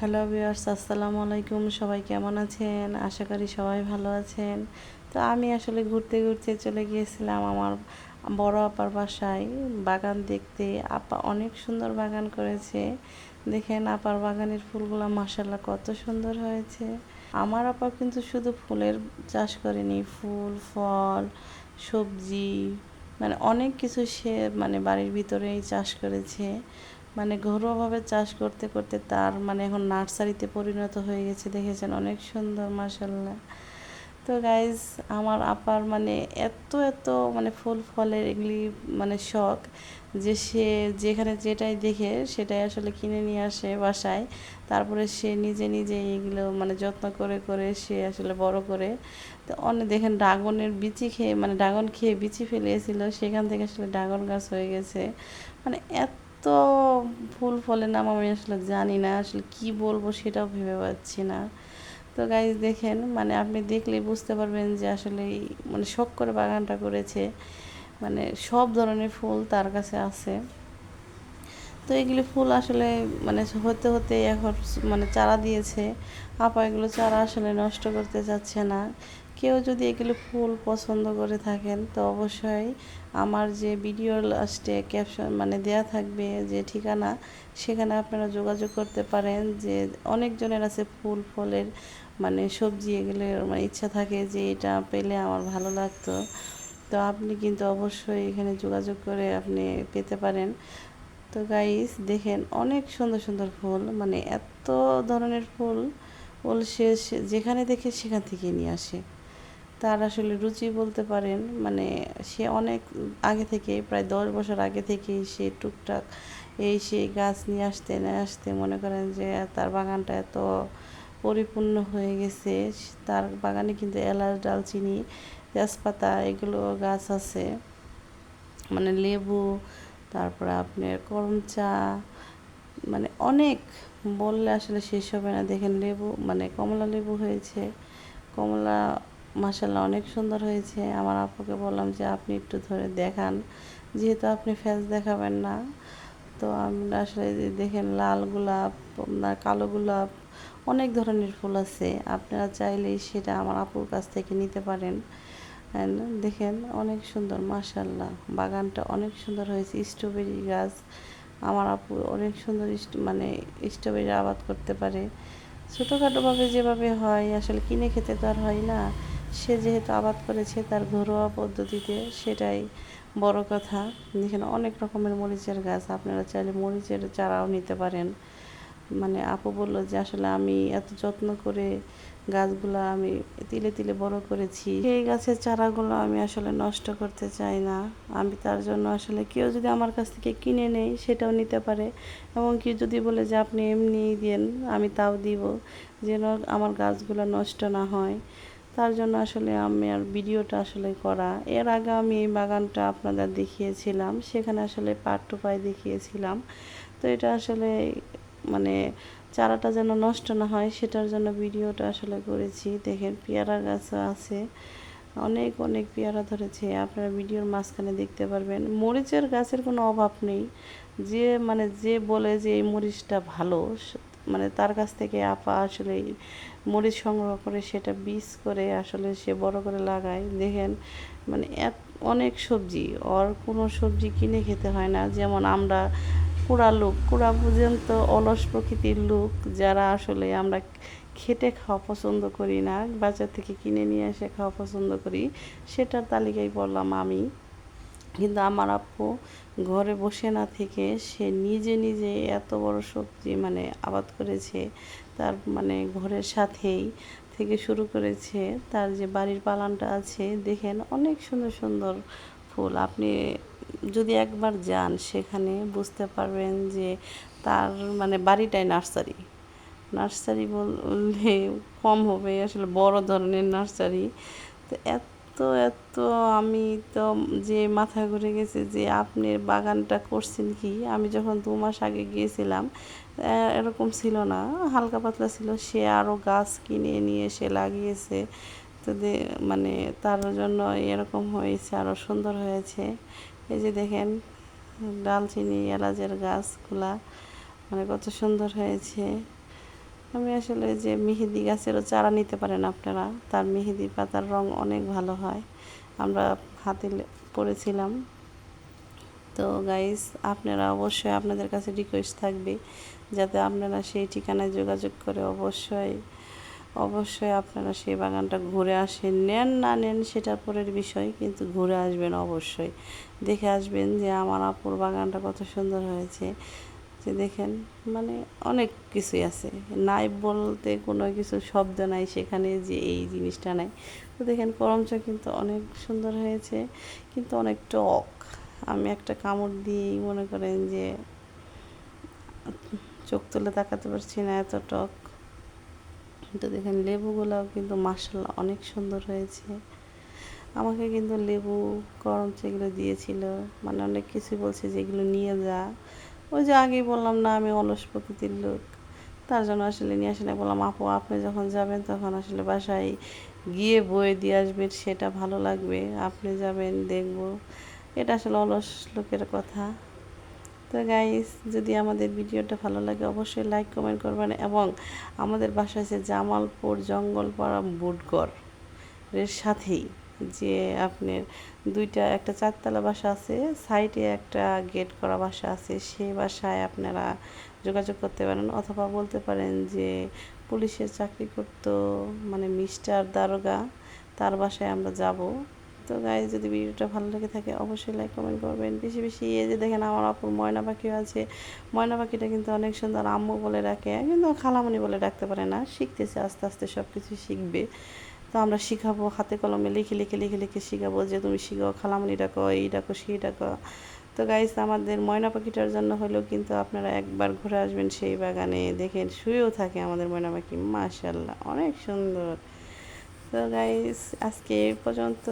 Hello viewers আসসালামু আলাইকুম। সবাই কেমন আছেন? আশা করি সবাই ভালো আছেন। তো আমি আসলে ঘুরতে ঘুরতে চলে গিয়েছিলাম আমার বড় আপার বাসায়। বাগান দেখতে আপা অনেক সুন্দর বাগান করেছে। দেখেন আপার বাগানের ফুলগুলো মাসাল্লাহ কত সুন্দর হয়েছে। আমার আপা কিন্তু শুধু ফুলের চাষ করেনি, ফুল, ফল, সবজি মানে অনেক কিছু সে মানে বাড়ির ভিতরেই চাষ করেছে। মানে ঘরোয়াভাবে চাষ করতে করতে তার মানে এখন নার্সারিতে পরিণত হয়ে গেছে। দেখেছেন? অনেক সুন্দর মাসাল্লাহ তো গাইজ আমার আপার মানে এত এত মানে ফুল ফলের এগুলি মানে শখ যে সে যেখানে যেটাই দেখে সেটাই আসলে কিনে নিয়ে আসে বাসায়। তারপরে সে নিজে নিজে এগুলো মানে যত্ন করে করে সে আসলে বড় করে। তো অনেক দেখেন ড্রাগনের বিচি খেয়ে মানে ড্রাগন খেয়ে বিচি ফেলিয়েছিল সেখান থেকে আসলে ড্রাগন গাছ হয়ে গেছে। মানে এত তো ফুল ফলের নাম আমি আসলে জানি না, আসলে কি বলব সেটাও ভেবে পাচ্ছি না। তো গাইজ দেখেন মানে আপনি দেখলেই বুঝতে পারবেন যে আসলে মানে শখ করে বাগানটা করেছে মানে সব ধরনের ফুল তার কাছে আছে। তো এগুলি ফুল আসলে মানে হতে হতে এখন মানে চারা দিয়েছে, আপা এগুলো চারা আসলে নষ্ট করতে চাচ্ছে না। কেউ যদি এগুলো ফুল পছন্দ করে থাকেন, তো অবশ্যই আমার যে ভিডিও লাস্টে ক্যাপশন মানে দেয়া থাকবে যে ঠিকানা, সেখানে আপনারা যোগাযোগ করতে পারেন যে অনেকজনের আছে ফুল, ফলের মানে সবজি এগুলো মানে ইচ্ছা থাকে যে এটা পেলে আমার ভালো লাগতো। তো আপনি কিন্তু অবশ্যই এখানে যোগাযোগ করে আপনি পেতে পারেন। তো গাইস দেখেন অনেক সুন্দর সুন্দর ফুল মানে এত ধরনের ফুল ফুল সে যেখানে দেখে সেখান থেকে নিয়ে আসে। তার আসলে রুচি বলতে পারেন মানে সে অনেক আগে থেকে, প্রায় দশ বছর আগে থেকেই সে টুকটাক এই সেই গাছ নিয়ে আসতে নিয়ে আসতে মনে করেন যে তার বাগানটা এত পরিপূর্ণ হয়ে গেছে। তার বাগানে কিন্তু এলাচ, ডালচিনি, তেজপাতা এগুলো গাছ আছে। মানে লেবু, তারপরে আপনার করম চা মানে অনেক বললে আসলে শেষ হবে না। দেখেন লেবু মানে কমলা লেবু হয়েছে। কমলা মাসাল্লাহ অনেক সুন্দর হয়েছে। আমার আপুকে বললাম যে, আপনি একটু ধরে দেখান। যেহেতু আপনি ফেস দেখাবেন না, তো আমরা আসলে দেখেন, লাল গোলাপ, আপনার কালো গোলাপ, অনেক ধরনের ফুল আছে। আপনারা চাইলেই সেটা আমার আপুর কাছ থেকে নিতে পারেন। দেখেন, অনেক সুন্দর মাসাল্লাহ বাগানটা অনেক সুন্দর হয়েছে, স্ট্রবেরি গাছ। আমার আপু অনেক সুন্দর মানে স্ট্রবেরি আবাদ করতে পারে। ছোটোখাটোভাবে যেভাবে হয়, আসলে কিনে খেতে তো আর হয় না। সে যেহেতু আবাদ করেছে তার ঘরোয়া পদ্ধতিতে সেটাই বড় কথা। যেখানে অনেক রকমের মরিচের গাছ, আপনারা চাইলে মরিচের চারাও নিতে পারেন। মানে আপু বলল যে, আসলে আমি এত যত্ন করে গাছগুলো আমি তিলে তিলে বড় করেছি। সেই গাছের চারাগুলো আমি আসলে নষ্ট করতে চাই না। আমি তার জন্য আসলে কেউ যদি আমার কাছ থেকে কিনে নেই সেটাও নিতে পারে। এবং কেউ যদি বলে যে, আপনি এমনিই দেন, আমি তাও দিব। যেন আমার গাছগুলো নষ্ট না হয়। তার জন্য আসলে আমি আর ভিডিওটা আসলে করা। এর আগে আমি এই বাগানটা আপনাদের দেখিয়েছিলাম, সেখানে আসলে পাট টুপাই দেখিয়েছিলাম। তো এটা আসলে মানে চারাটা যেন নষ্ট না হয়, সেটার জন্য ভিডিওটা আসলে করেছি। দেখেন পেয়ারা গাছ আছে, অনেক অনেক পেয়ারা ধরেছে। আপনারা ভিডিওর মাঝখানে দেখতে পারবেন। মরিচের গাছের কোনো অভাব নেই। যে মানে যে বলে যে এই মরিচটা ভালো মানে তার কাছ থেকে আপা আসলে মরিচ সংগ্রহ করে সেটা বীজ করে আসলে সে বড় করে লাগায়। দেখেন মানে এত অনেক সবজি, ওর কোনো সবজি কিনে খেতে হয় না। যেমন আমরা কুড়া লোক, কুড়া পর্যন্ত অলস প্রকৃতির লোক, যারা আসলে আমরা খেটে খাওয়া পছন্দ করি না, বাজার থেকে কিনে নিয়ে এসে খাওয়া পছন্দ করি, সেটার তালিকায় বললাম আমি। কিন্তু আমার আপু ঘরে বসে না থেকে সে নিজে নিজে এত বড় সবজি মানে আবাদ করেছে, তার মানে ঘরের সাথেই থেকে শুরু করেছে, তার যে বাড়ির পালানটা আছে, দেখেন অনেক সুন্দর সুন্দর ফুল। আপনি যদি একবার যান সেখানে বুঝতে পারবেন যে তার মানে বাড়িটাই নার্সারি। নার্সারি বললে কম হবে, আসলে বড় ধরনের নার্সারি। তো এত এত আমি তো যে মাথা ঘুরে গেছে যে আপনি বাগানটা করছেন কি? আমি যখন দু মাস আগে গিয়েছিলাম এরকম ছিল না। হালকা পাতলা ছিল। সে আরও গাছ কিনে নিয়ে এসে লাগিয়েছে। তো মানে তার জন্য এরকম হয়েছে আরও সুন্দর হয়েছে। এই যে দেখেন, ডালচিনি, এলাচের গাছগুলা মানে কত সুন্দর হয়েছে। আমি আসলে যে মেহেদি গাছেরও চারা নিতে পারেন আপনারা, তার মেহেদি পাতার রং অনেক ভালো হয়। আমরা হাতে পড়েছিলাম তো গাইস আপনারা অবশ্যই আপনাদের কাছে রিকোয়েস্ট থাকবে যাতে আপনারা সেই ঠিকানায় যোগাযোগ করে অবশ্যই অবশ্যই আপনারা সেই বাগানটা ঘুরে আসেন। নেন না নেন সেটা পরের বিষয়, কিন্তু ঘুরে আসবেন অবশ্যই। দেখে আসবেন যে আমার আপুর বাগানটা কত সুন্দর হয়েছে। যে দেখেন। মানে অনেক কিছুই আছে। নাই বলতে কোনো কিছু শব্দ নাই সেখানে যে এই জিনিসটা নাই। তো দেখেন, করমচা কিন্তু অনেক সুন্দর হয়েছে, কিন্তু অনেক টক। আমি একটা কামড় দিয়েই মনে করেন যে চোখ তুলে তাকাতে পারছি না এত টক। তো দেখেন, লেবুগুলাও কিন্তু মাসাল্লাহ অনেক সুন্দর হয়েছে। আমাকে কিন্তু লেবু করম এগুলো দিয়েছিল। মানে অনেক কিছু বলছে যে এগুলো নিয়ে যা। ওই যে আগেই বললাম না, আমি অলস প্রকৃতির লোক। তার জন্য আসলে নিয়ে আসলে বললাম, আপু, আপনি যখন যাবেন তখন আসলে বাসায় গিয়ে বয়ে দিয়ে আসবেন, সেটা ভালো লাগবে। আপনি যাবেন, দেখব। এটা আসলে অলস লোকের কথা। তো গাইস যদি আমাদের ভিডিওটা ভালো লাগে, অবশ্যই লাইক কমেন্ট করবেন এবং আমাদের বাসা আছে জামালপুর জঙ্গলপাড়া বুটগড় এর সাথেই। যে আপনার দুইটা একটা চারতলা বাসা আছে, সাইডে একটা গেট করা বাসা আছে, সেই বাসায় আপনারা যোগাযোগ করতে পারেন অথবা বলতে পারেন যে পুলিশের চাকরি করতো মানে মিস্টার দারোগা, তার বাসায় আমরা যাব। তো গাই যদি ভিডিওটা ভালো লেগে থাকে অবশ্যই লাইক কমেন্ট করবেন। বেশি বেশি এই যে দেখেন আমার অপর ময়না পাখিও আছে। ময়না পাখিটা কিন্তু অনেক সুন্দর আম্মু বলে ডাকে, কিন্তু খালামণি বলে ডাকতে পারে না, শিখতেছে, আস্তে আস্তে সব কিছু শিখবে। তো আমরা শিখাবো, হাতে কলমে লিখে লিখে লিখে লিখে শিখাবো যে তুমি শিখো খালামনি ডাকো, এই ডাকো, সেই ডাকো। তো গাইস আমাদের ময়না পাখিটার জন্য হলেও কিন্তু আপনারা একবার ঘুরে আসবেন সেই বাগানে। দেখেন, শুয়েও থাকে আমাদের ময়না পাখি মাশাল্লাহ অনেক সুন্দর। তো গাইস আজকে এই পর্যন্ত